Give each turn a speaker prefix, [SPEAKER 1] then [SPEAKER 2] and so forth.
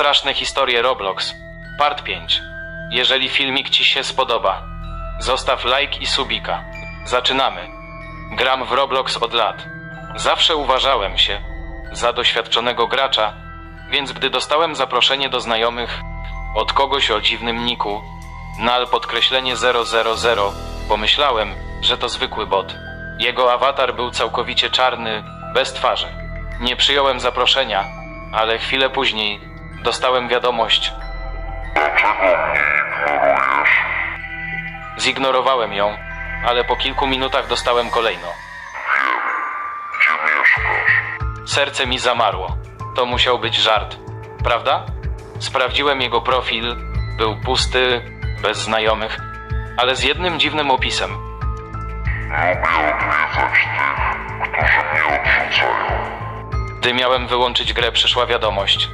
[SPEAKER 1] Straszne historie Roblox. Part 5. Jeżeli filmik Ci się spodoba, zostaw like i subika. Zaczynamy. Gram w Roblox od lat. Zawsze uważałem się za doświadczonego gracza, więc gdy dostałem zaproszenie do znajomych od kogoś o dziwnym niku, nal podkreślenie 000, pomyślałem, że to zwykły bot. Jego awatar był całkowicie czarny, bez twarzy. Nie przyjąłem zaproszenia, ale chwilę później dostałem wiadomość. Zignorowałem ją, ale po kilku minutach dostałem kolejno. Serce mi zamarło. To musiał być żart, prawda? Sprawdziłem jego profil. Był pusty, bez znajomych, ale z jednym dziwnym opisem.
[SPEAKER 2] Lubię odwiedzać tych, którzy mnie odrzucają.
[SPEAKER 1] Gdy miałem wyłączyć grę, przyszła wiadomość.